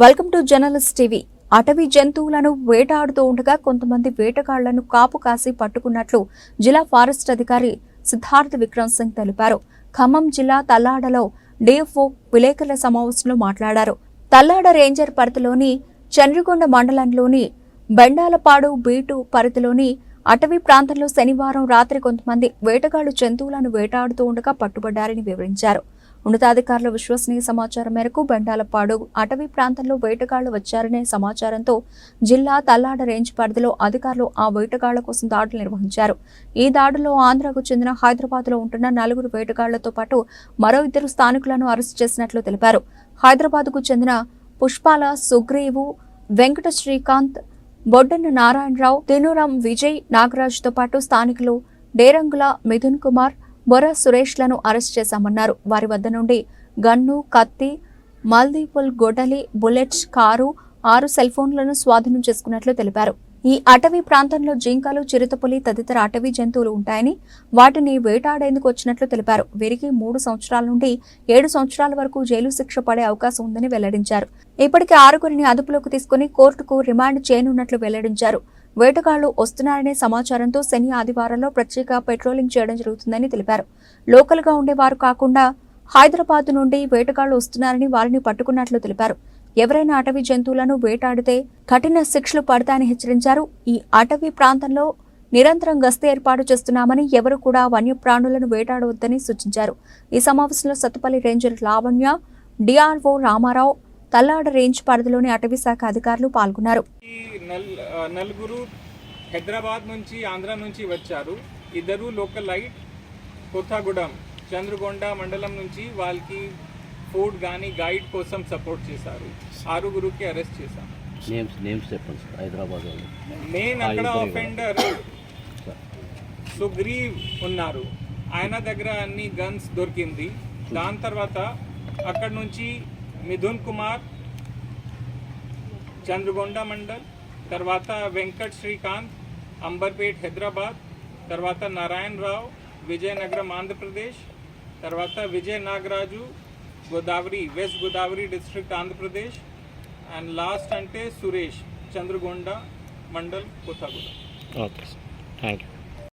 Welcome to journalist TV అటవీ జంతువులను వేటాడుతూ ఉండగా కొంతమంది వేటగాళ్ళను కాపు కాసి పట్టుకున్నట్లు జిల్లా ఫారెస్ట్ అధికారి సిద్ధార్థ్ విక్రమ్ సింగ్ తెలిపారు. ఖమ్మం జిల్లా తల్లాడలో డిఎఫ్ఓ విలేకరుల సమావేశంలో మాట్లాడారు. తల్లాడ రేంజర్ పరిధిలోని చంద్రకొండ మండలంలోని బెండాలపాడు బీటు పరిధిలోని అటవీ ప్రాంతంలో శనివారం రాత్రి కొంతమంది వేటగాళ్ళు జంతువులను వేటాడుతూ ఉండగా పట్టుబడ్డారని వివరించారు. ఉన్నతాధికారుల విశ్వసనీయ సమాచారం మేరకు బెండాలపాడు అటవీ ప్రాంతంలో వేటగాళ్ళు వచ్చారనే సమాచారంతో జిల్లా తల్లాడ రేంజ్ పరిధిలో అధికారులు ఆ వేటగాళ్ళ కోసం దాడులు నిర్వహించారు. ఈ దాడుల్లో ఆంధ్రకు చెందిన హైదరాబాద్లో ఉంటున్న నలుగురు వేటగాళ్ళతో పాటు మరో ఇద్దరు స్థానికులను అరెస్టు చేసినట్లు తెలిపారు. హైదరాబాద్కు చెందిన పుష్పాల సుగ్రీవు వెంకట శ్రీకాంత్ బొడ్డన్న నారాయణరావు తినురాం విజయ్ నాగరాజ్తో పాటు స్థానికులు డేరంగుల మిథున్ కుమార్ బొర సురేష్లను అరెస్ట్ చేశామన్నారు. వారి వద్ద నుండి గన్ను కత్తి మల్దీపుల్ గొడలి బుల్లెట్స్ కారు ఆరు సెల్ ఫోన్లను స్వాధీనం చేసుకున్నట్లు తెలిపారు. ఈ అటవీ ప్రాంతంలో జింకలు చిరుతపులి తదితర అటవీ జంతువులు ఉంటాయని వాటిని వేటాడేందుకు వచ్చినట్లు తెలిపారు. వీరికి మూడు సంవత్సరాల నుండి ఏడు సంవత్సరాల వరకు జైలు శిక్ష పడే అవకాశం ఉందని వెల్లడించారు. ఇప్పటికే ఆరుగురిని అదుపులోకి తీసుకుని కోర్టుకు రిమాండ్ చేయనున్నట్లు వెల్లడించారు. వేటగాళ్ళు వస్తున్నారనే సమాచారంతో శని ఆదివారంలో ప్రత్యేక పెట్రోలింగ్ చేయడం జరుగుతుందని తెలిపారు. లోకల్గా ఉండేవారు కాకుండా హైదరాబాద్ నుండి వేటగాళ్ళు వస్తున్నారని వారిని పట్టుకున్నట్లు తెలిపారు. ఎవరైనా అటవీ జంతువులను వేటాడితే కఠిన శిక్షలు పడతాయని హెచ్చరించారు. ఈ అటవీ ప్రాంతంలో నిరంతరం గస్తీ ఏర్పాటు చేస్తున్నామని ఎవరు కూడా వన్యప్రాణులను వేటాడవద్దని సూచించారు. ఈ సమావేశంలో Sathupalli ranger Lavanya DRO Rama Rao Thallada range పరిధిలోని అటవీ శాఖ అధికారులు పాల్గొన్నారు. నలుగురు హైదరాబాద్ నుంచి ఆంధ్ర నుంచి వచ్చారు. ఇద్దరు లోకల్ లైట్ కొత్తగూడెం చంద్రగొండ మండలం నుంచి వాళ్ళకి ఫుడ్ కానీ గైడ్ కోసం సపోర్ట్ చేశారు. ఆరుగురుకి అరెస్ట్ చేశాం. నేమ్స్ నేమ్స్ చెప్పండి సార్ హైదరాబాద్ వాళ్ళు. మెయిన్ అక్కడ అఫెండర్ సుగ్రీవ్ ఉన్నారు. ఆయన దగ్గర అన్ని గన్స్ దొరికింది. దాని తర్వాత అక్కడ నుంచి మిథున్ కుమార్ చంద్రగొండ మండల్ తర్వాత వెంకట్ శ్రీకాంత్ అంబర్పేట్ హైదరాబాద్ తర్వాత నారాయణ రావు విజయనగరం ఆంధ్రప్రదేశ్ తర్వాత Vijay Nagaraju Godavari west Godavari district Andhra Pradesh and last అంటే Suresh Chandragonda mandal Kothagudem okay sir thank you